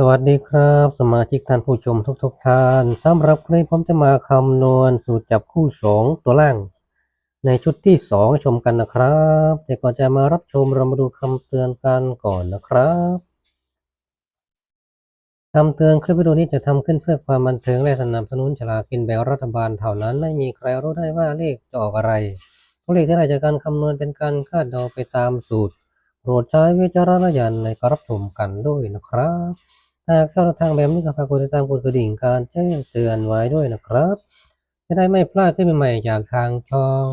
สวัสดีครับ สมาชิกท่านผู้ชมทุกๆทท่านสำหรับคลิปผมจะมาคำนวณสูตรจับคู่สองตัวล่าง ในชุดที่สองชมกันนะครับ แต่ก่อนจะมารับชมเรามาดูคำเตือนกันก่อนนะครับคำเตือนคลิปวิดีโอนี้จะทำขึ้นเพื่อความบันเทิงและสนับสนุนฉลากกินแบ่งรัฐบาลเท่านั้น ไม่มีใครรู้ได้ว่าเลขจะออกอะไรตัวเลขที่ได้จากการคำนวณเป็นการคาดเดาไปตามสูตรโปรดใช้วิจารณญาณในการรับชมกันด้วยนะครับ ถ้าเข้าทางแบบนี้ก็ฝากกดติดตามกดกระดิ่งการแจ้งเตือนไว้ด้วยนะครับ จะได้ไม่พลาดคลิปใหม่ๆจากทางช่อง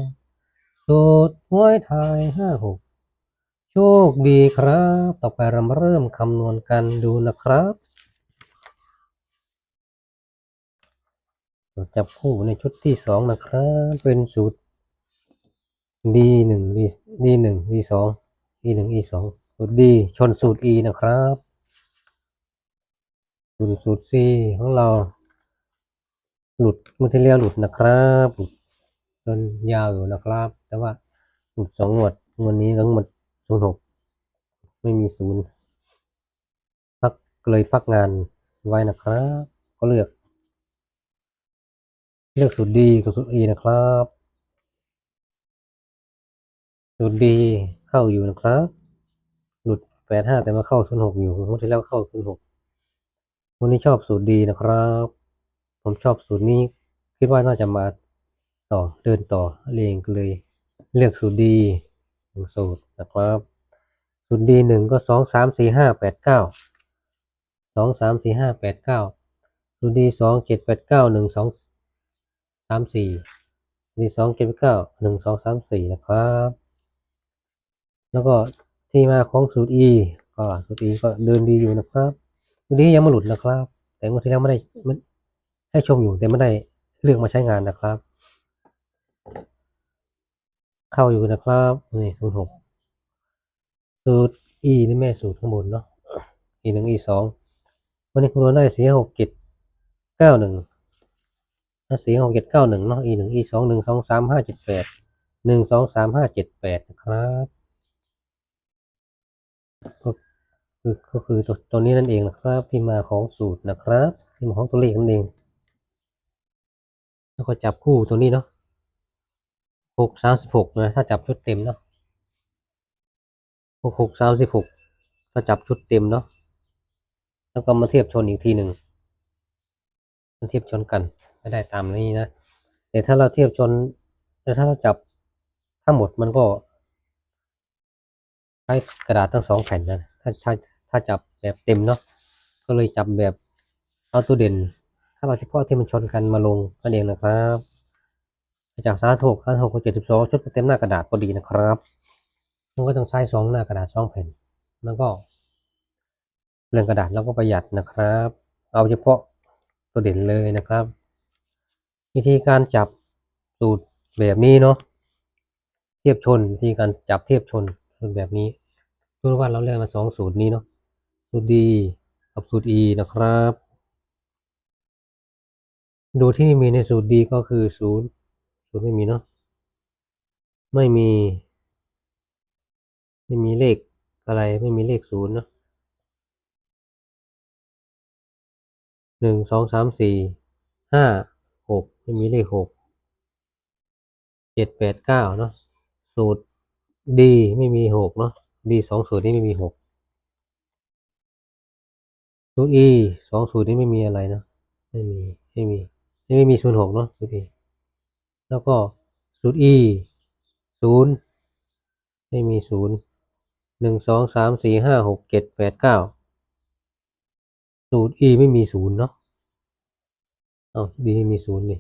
สูตรหวยไทยห้าหกโชคดีครับ ต่อไปเรามาเริ่มคำนวณกันดูนะครับจับคู่ในชุดที่สองนะครับ เป็นสูตร D หนึ่ง D D หนึ่ง D สอง D หนึ่ง E สองสูตร D ชนสูตร E นะครับ ส่วนสูตร C ของเรา หลุดมื่อที่แล้วหลุดนะครับหลุดจนยาวอยู่นะครับ แต่ว่าหลุดสองหมวดวันนี้ทั้งหมดศูนย์หกไม่มีศูนย์พักเลยพักงานไว้นะครับ ก็เลือก เลือกสูตรดีกับสูตร E นะครับสูตรดีเข้าอยู่นะครับ หลุดแปดห้าแต่มาเข้าศูนย์หกอยู่เมื่อที่แล้วเข้าศูนย์หก วันนี้ชอบสูตรดีนะครับ ผมชอบสูตรนี้ คิดว่าน่าจะมาต่อเดินต่อเองเลยเลือกสูตรดีหนึ่งสูตรนะครับสูตรดีหนึ่งก็สองสามสี่ห้าแปดเก้าสองสามสี่ห้าแปดเก้าสูตรดีสองเจ็ดแปดเก้าหนึ่งสองสามสี่ดีสองเจ็ดแปดเก้าหนึ่งสองสามสี่นะครับ แล้วก็ที่มาของสูตร E ก็สูตร E ก็เดินดีอยู่นะครับ สูตรนี้ยังไม่หลุดนะครับ แต่เมื่อที่แล้วไม่ได้ให้ชมอยู่แต่ไม่ได้เลือกมาใช้งานนะครับ เข้าอยู่นะครับนี่สูตรหกสูตร E นี่แม่สูตรข้างบนเนาะ E หนึ่ง E สองวันนี้คุณรวมได้สี่หกเจ็ดเก้าหนึ่งสี่หกเจ็ดเก้าหนึ่งเนาะ E หนึ่ง E สองหนึ่งสองสามห้าเจ็ดแปดหนึ่งสองสามห้าเจ็ดแปดนะครับก็ คือก็คือตัวตัวนี้นั่นเองนะครับ ที่มาของสูตรนะครับที่มาของตัวเลขนั่นเอง แล้วก็จับคู่ตัวนี้เนาะหกสามสิบหกนะถ้าจับชุดเต็มเนาะหกหกสามสิบหกถ้าจับชุดเต็มเนาะแล้วก็มาเทียบชนอีกทีหนึ่งมาเทียบชนกันไม่ได้ตามนี้นะแต่ถ้าเราเทียบชนแต่ถ้าเราจับทั้งหมดมันก็ใช้กระดาษทั้งสองแผ่นนะถ้าถ้ ถ้าจับแบบเต็มเนาะก็เลยจับแบบเอาตัวเด่นถ้าเราเฉพาะที่มันชนกันมาลงนั่นเองนะครับจับสามหกห้าหกเจ็ดสิบสองชุดเต็มหน้ากระดาษพอดีนะครับมันก็ต้องใช้สองหน้ากระดาษสองแผ่นมันก็เรื่องกระดาษเราก็ประหยัดนะครับ เอาเฉพาะตัวเด่นเลยนะครับ วิธีการจับสูตรแบบนี้เนาะเทียบชนวิธีการจับเทียบชนเป็นแบบนี้รู้ว่าเราเรียกมาสองสูตรนี้เนาะ ตรดีกับสูตร E นะครับ ดูที่มีในสูตรดีก็คือศูนย์ศูนย์ไม่มีเนาะไม่มี ไม่มีเลขอะไรไม่มีเลขศูนย์เนาะหนึ่งสองสามสี่ห้าหกไม่มีเลขหกเจ็ดแปดเก้าเนาะสูตรดีไม่มีหกเนาะดีสองสูตรนี้ไม่มีหก สูตร E สองสูตรนี้ไม่มีอะไรเนาะไม่มีไม่มีไม่มีศูนย์หกเนาะสูตร E แล้วก็สูตร E ศูนย์ไม่มีศูนย์หนึ่งสองสามสี่ห้าหกเจ็ดแปดเก้าสูตร E ไม่มีศูนย์เนาะเอาดีมีศูนย์นี่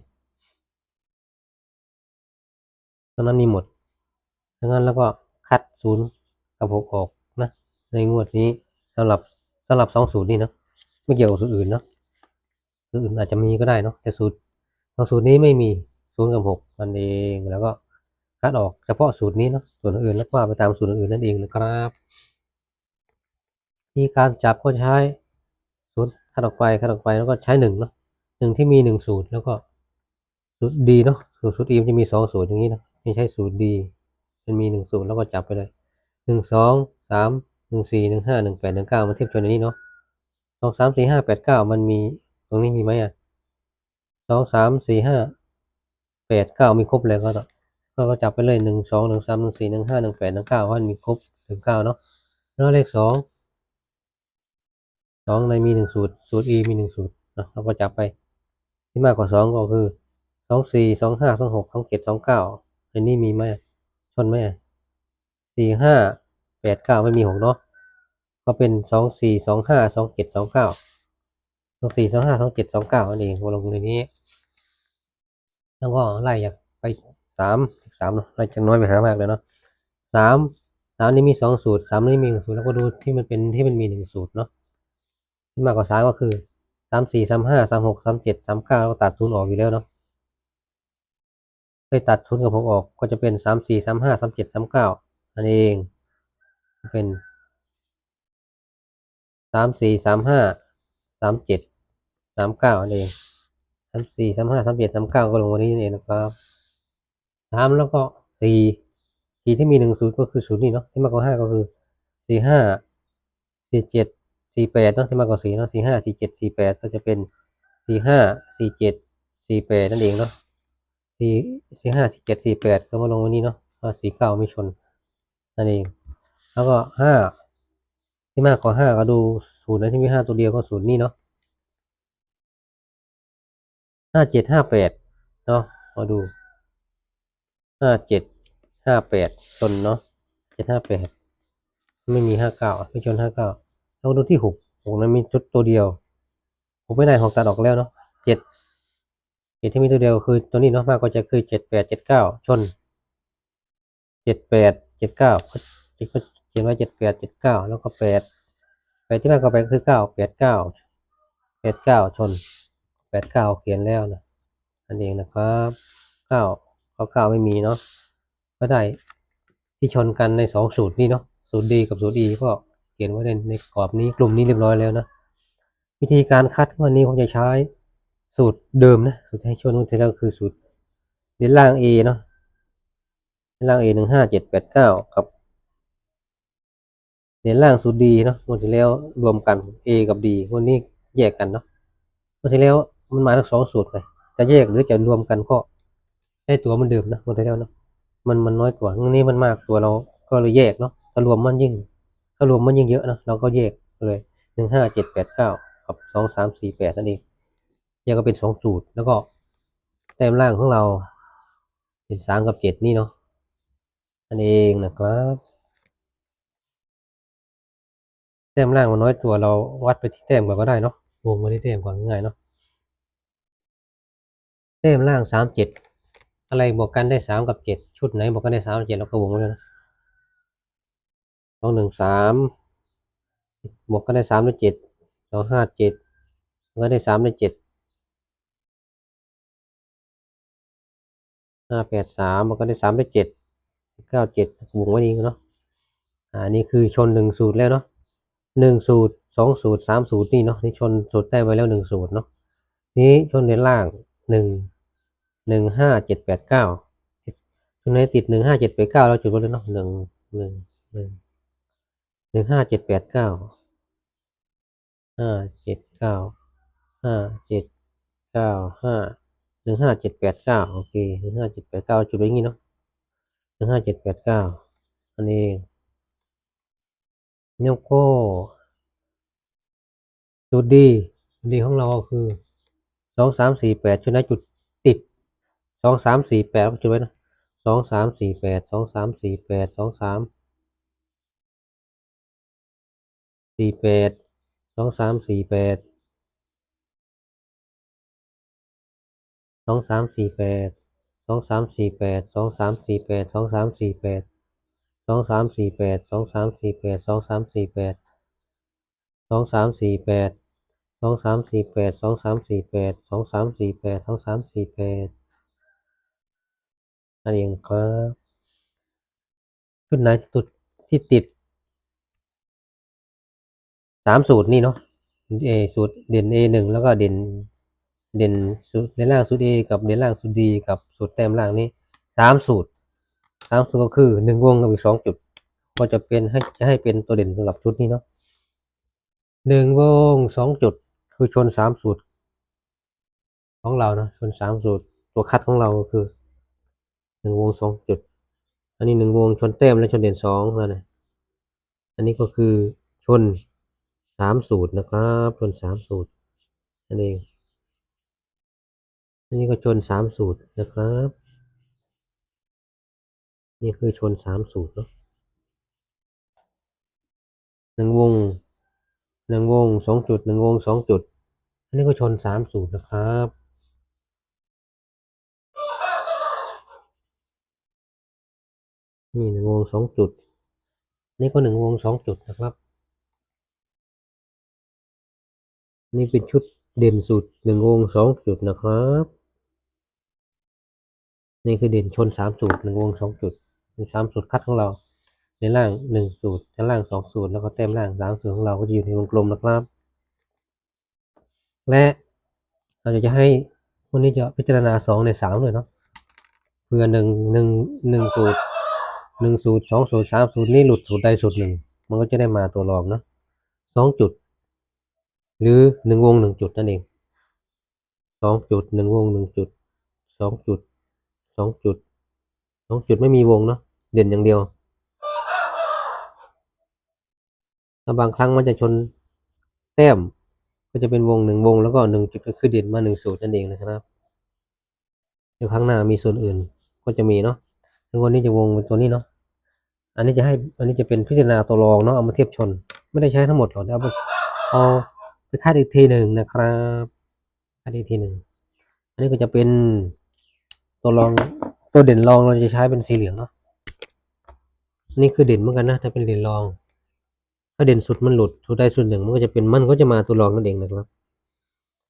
ตอนนั้นมีหมดดังนั้นแล้วก็คัดศูนย์กับหกออกนะ ในงวดนี้สำหรับสำหรับสองสูตรนี้เนาะ ไม่เกี่ยวกับสูตรอื่นเนาะสูตรอื่นอาจจะมีก็ได้เนาะแต่สูตรสองสูตรนี้ไม่มีศูนย์กับหกนั่นเองแล้วก็คัดออกเฉพาะสูตรนี้เนาะส่วนอื่นแล้วก็ไปตามสูตรอื่นนั่นเองนะครับที่การจับก็ใช้สูตรคัดออกไปคัดออกไปแล้วก็ใช้หนึ่งเนาะหนึ่งที่มีหนึ่งสูตรแล้วก็สูตรดีเนาะสูตรสูตรอีมจะมีสองสูตรอย่างนี้เนาะไม่ใช่สูตรดีมันมีหนึ่งสูตรแล้วก็จับไปเลยหนึ่งสองสามหนึ่งสี่หนึ่งห้าหนึ่งแปดหนึ่งเก้ามาเทียบชนในนี้เนาะ องสามสี่ห้าแปดเก้ามันมีตรงนี้มีไหมอะสองสามสี่ห้าแปดเก้ามีครบเลยก็ต่อก็จับไปเลยหนึ่งสองหนึ่งสามหนึ่งสี่หนึ่งห้าหนึ่งแปดหนึ่งเก้าเพราะมันมีครบถึงเก้าเนาะแล้วเลขสองสองในมีหนึ่งสูตรสูตร e มีหนึ่งสูตรนะเราก็จับไปที่มากกว่าสองก็คือสองสี่สองห้าสองหกสองเจ็ดสองเก้าอันนี้มีไหมชนไหมสี่ห้าแปดเก้าไม่มีหกเนาะ ก็เป็นสองสี่สองห้าสองเจ็ดสองเก้าสองสี่สองห้าสองเจ็ดสองเก้าอันนี้วงลงในนี้ แล้วก็ไล่จากไปสามสามเนาะไล่จากน้อยไปหามากเลยเนาะสามสามนี่มีสองสูตรสามนี่มีหนึ่งสูตรแล้วก็ดูที่มันเป็นที่มันมีหนึ่งสูตรเนาะที่มากกว่าสามก็คือสามสี่สามห้าสามหกสามเจ็ดสามเก้าแล้วก็ตัดศูนย์ออกอยู่แล้วเนาะไปตัดศูนย์กับหกออกก็จะเป็นสามสี่สามห้าสามเจ็ดสามเก้าอันเอง เป็น สามสี่สามห้าสามเจ็ดสามเก้าอันเองสามสี่สามห้าสามเจ็ดสามเก้าก็ลงวันนี้นั่นเองนะครับสามแล้วก็สี่สี่ที่มีหนึ่งศูนย์ก็คือศูนย์นี่เนาะที่มากกว่าห้าก็คือสี่ห้าสี่เจ็ดสี่แปดเนาะที่มากกว่าสี่เนาะสี่ห้าสี่เจ็ดสี่แปดก็จะเป็นสี่ห้าสี่เจ็ดสี่แปดนั่นเองเนาะสี่สี่ห้าสี่เจ็ดสี่แปดก็มาลงวันนี้เนาะสี่เก้าไม่ชนนั่นเอง แล้วก็ห้า ที่มากกว่าห้าก็ดูศูนย์นะที่มีห้าตัวเดียวก็ศูนย์นี่เนาะห้าเจ็ดห้าแปดเนาะมาดูห้าเจ็ดห้าแปดชนเนาะเจ็ดห้าแปดไม่มีห้าเก้าไม่ชนห้าเก้าแล้วดูที่หกหกนั้นมีชุดตัวเดียวหกไม่ได้หกตัดออกแล้วเนาะเจ็ดเจ็ดที่มีตัวเดียวคือตัวนี้เนาะมากก็จะคือเจ็ดแปดเจ็ดเก้าชนเจ็ดแปดเจ็ดเก้าก็ ขียนไว้เจ็ดแปดเจ็ดเก้าแล้วก็แปดแปดที่มากก็ไปคือเก้าแปดเก้าแปดเก้าชนแปดเก้าเขียนแล้วนะอันเองนะครับเก้าเขาเก้าไม่มีเนาะก็ได้ที่ชนกันในสองสูตรนี้เนาะสูตรดีกับสูตรดีก็เขียนไว้ในในกรอบนี้กลุ่มนี้เรียบร้อยแล้วนะวิธีการคัดวันนี้ผมจะใช้สูตรเดิมนะสูตรให้ชนวันที่แล้วคือสูตรเดนล่าง A เนาะเดนล่าง A หนึ่งห้าเจ็ดแปดเก้ากับ เด่นล่างสูตรดีเนาะวันที่แล้วรวมกัน A กับ D วันนี้แยกกันเนาะวันที่แล้วมันมาทั้งสองสูตรเลยจะแยกหรือจะรวมกันก็ได้ตัวมันเดิมนะหมดแล้วเนาะมันมันน้อยกว่านี้มันมากตัวเราก็เลยแยกเนาะถ้ารวมมันยิ่งถ้ารวมมันยิ่งเยอะเนาะเราก็แยกเลยหนึ่งห้าเจ็ดแปดเก้ากับสองสามสี่แปดนั่นเองแยกก็เป็นสองสูตรแล้วก็แต้มล่างของเราเป็นสามกับเจ็ดนี่เนาะนั่นเองนะครับ แต้มล่างมันน้อยตัวเราวัดไปที่แต้มก่อนก็ได้เนาะวงมาที่แต้มก่อนง่ายเนาะแต้มล่างสามเจ็ดอะไรบวกกันได้สามกับเจ็ดชุดไหนบวกกันได้สามกับเจ็ดเราก็วงเลยนะสองหนึ่งสามบวกกันได้สามด้เจ็ดสองห้าเจ็ดบวกกันได้สามด้เจ็ดห้าแปดสามบวกกันได้สามได้เจ็ดเก้าเจ็ดวงไว้ดีเนาะอ่านี่คือชนหนึ่งสูตรแล้วเนาะ หนึ่งสูตรสองสูตรสามสูตรนี่เนาะนี่ชนสูตรได้มไว้แล้วหนึ่งสูตรเนาะนี้ชนในล่างหนึ่งหนึ่งห้าเจ็ดแปดเก้าชุดไหนติดหนึ่งห้าเจ็ดแปดเก้าเราจุดไว้เลยเนาะหนึ่งหนึ่งหนึ่งหนึ่งห้าเจ็ดแปดเก้าห้าเจ็ดเก้าห้าเจ็ดเก้าห้าหนึ่งห้าเจ็ดแปดเก้าโอเคหนึ่งห้าเจ็ดแปดเก้าจุดไว้ย่างงี้เนาะหนึ่งห้าเจ็ดแปดเก้าอันเอง แล้วก็จุดดีจุดดีของเราคือสองสามสี่แปดชุดไหนจุดติดสองสามสี่แปดจุดไว้นะสองสามสี่แปดสองสามสี่แปดสองสามสี่แปดสองสามสี่แปดสองสามสี่แปดสองสามสี่แปดสองสามสี่แปดสองสามสี่แปด สองสามสี่แปดสองสามสี่แปดสองสามสี่แปดสองสามสี่แปดสองสามสี่แปดสองสามสี่แปดสองสามสี่แปดสองสามสี่แปดนั่นเองครับชุดไหนที่ตุดที่ติดสามสูตรนี่เนาะเอสูตรเด่น A หนึ่งแล้วก็เด่นเด่นสูตรเด่นล่างสูตร A กับเด่นล่างสูตร D กับสูตรแต้มล่างนี้สามสูตร สามสูตรก็คือหนึ่งวงกับอีกสองจุด ก็จะเป็นให้จะให้เป็นตัวเด่นสำหรับชุดนี้เนาะหนึ่งวงสองจุดคือชนสามสูตร ของเรานะชนสามสูตร ตัวคัดของเราก็คือหนึ่งวงสองจุด อันนี้หนึ่งวงชนแต้มและชนเด่นสองแล้วนะอันนี้ก็คือชนสามสูตรนะครับชนสามสูตรนั่นเองอันนี้ก็ชนสามสูตรนะครับ นี่คือชนสามสูตรเนาะหนึ่งวงหนึ่งวงสองจุดหนึ่งวงสองจุด อันนี้ก็ชนสามสูตรนะครับนี่หนึ่งวงสองจุด นี่ก็หนึ่งวงสองจุดนะครับ นี่เป็นชุดเด่นสุดหนึ่งวงสองจุดนะครับ นี่คือเด่นชนสามสูตรหนึ่งวงสองจุด สามสูตรคัดของเรา ในล่างหนึ่งสูตรในล่างสองสูตรแล้วก็เต็มล่างสามสูตรของเราก็จะอยู่ในวงกลมนะครับ และเราจะให้วันนี้จะพิจารณาสองในสามเลยเนาะเพื่อหนึ่งหนึ่งหนึ่งสูตรหนึ่งสูตรสองสูตรสามสูตรนี่หลุดสูตรใดสูตรหนึ่งมันก็จะได้มาตัวรองเนาะสองจุด หรือหนึ่งวงหนึ่งจุดนั่นเองสองจุดหนึ่งวงหนึ่งจุดสองจุดสองจุด สองจุดไม่มีวงเนาะเด่นอย่างเดียวถ้าบางครั้งมันจะชนแต้ม ก็จะเป็นวงหนึ่งวงแล้วก็หนึ่งจุดก็คือเด่นมาหนึ่งสูตรนั่นเองนะครับเดี๋ยวครั้งหน้ามีส่วนอื่นก็จะมีเนาะทั้งวันนี้จะวงเป็นตัวนี้เนาะอันนี้จะให้อันนี้จะเป็นพิจารณาตัวรองเนาะเอามาเทียบชน ไม่ได้ใช้ทั้งหมดหรอกเอาไปเอาไปคาดอีกทีหนึ่งนะครับคาดอีกทีหนึ่งอันนี้ก็จะเป็นตัวรอง ตัวเด่นรองเราจะใช้เป็นสีเหลืองเนาะนี่คือเด่นเหมือนกันนะถ้าเป็นเด่นรอง ถ้าเด่นสุดมันหลุดสุดใดสุดหนึ่งมันก็จะเป็นมันก็จะมาตัวรองนั่นเองนะครับ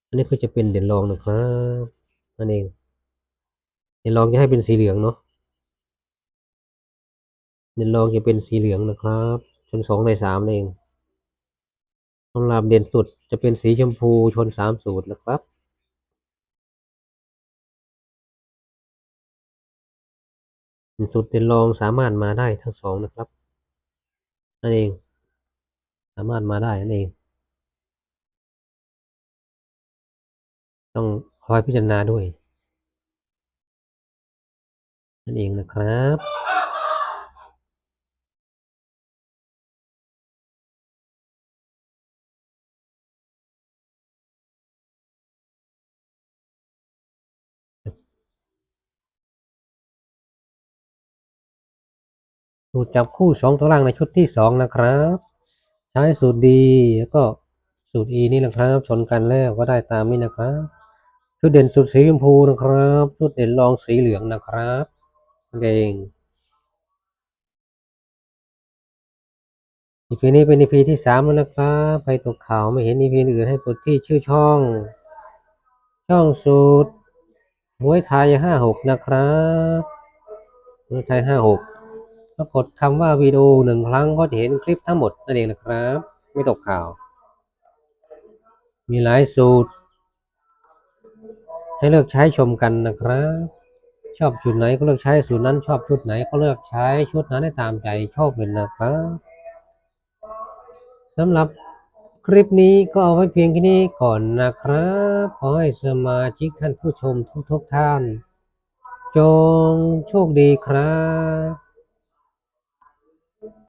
อันนี้ก็จะเป็นเด่นรองนะครับนั่นเอง เด่นรองจะให้เป็นสีเหลืองเนาะเด่นรองจะเป็นสีเหลืองนะครับชนสองในสามเองสำหรับเด่นสุดจะเป็นสีชมพูชนสามสูตรนะครับ สุดเด่นรองสามารถมาได้ทั้งสองนะครับนั่นเอง สามารถมาได้นั่นเอง ต้องคอยพิจารณาด้วยนั่นเองนะครับ สูตรจับคู่สองตัวล่างในชุดที่สองนะครับ ใช้สูตรดีแล้วก็สูตร E นี่นะครับ ชนกันแล้วก็ได้ตามนี้นะครับ ชุดเด่นสุดสีชมพูนะครับ ชุดเด่นรองสีเหลืองนะครับนั่นเอง EP นี้เป็น EP ที่สามแล้วนะครับใครตกข่าวไม่เห็น EP อื่นให้กดที่ชื่อช่อง ช่องสูตรหวยไทยห้าหกนะครับหวยไทยห้าหก ก็กดคำว่าวิดีโอหนึ่งครั้งก็จะเห็นคลิปทั้งหมดนั่นเองนะครับ ไม่ตกข่าว มีหลายสูตร ให้เลือกใช้ชมกันนะครับ ชอบชุดไหนก็เลือกใช้สูตรนั้น ชอบชุดไหนก็เลือกใช้ชุดนั้นให้ตามใจชอบเลยนะครับสำหรับคลิปนี้ก็เอาไว้เพียงแค่นี้ก่อนนะครับ ขอให้สมาชิกท่านผู้ชมทุกๆท่าน จงโชคดีครับ